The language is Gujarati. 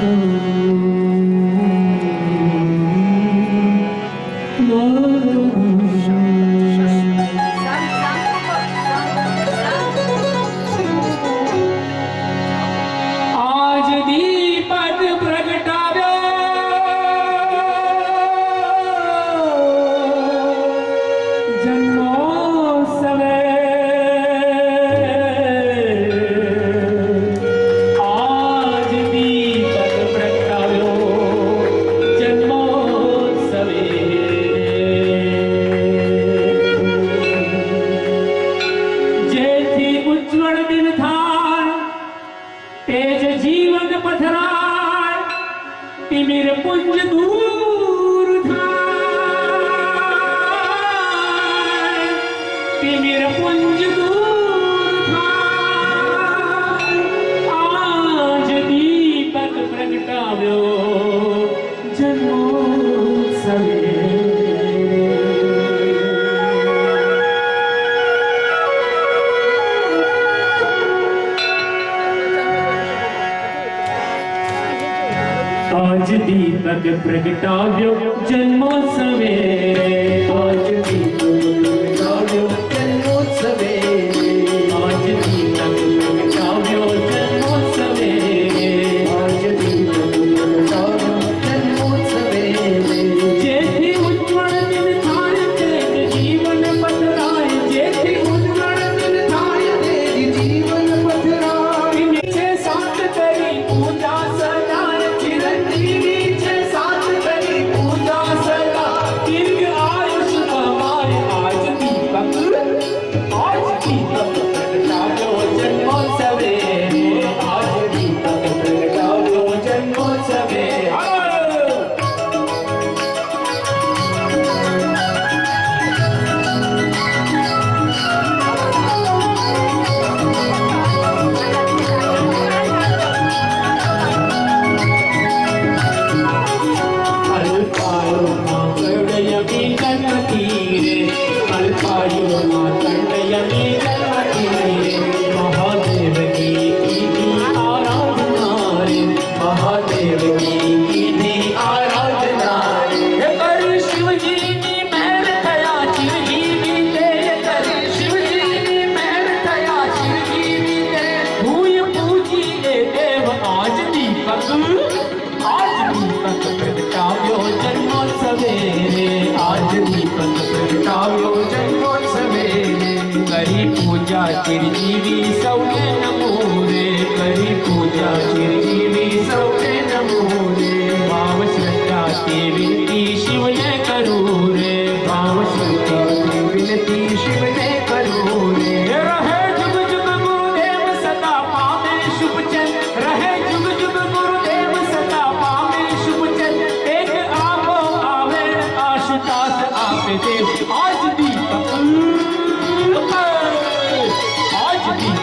Thank. જીવન પથરાય તિમિર પુંજ દૂર થાય. તિમિર પુંજ દૂર થાય. આજ દીપક પ્રગટાવ્યો જન્મ दीपक प्रगटा प्रगटाव्यो जन्मोत्सवे தாயுமான் என்னையமே পাখির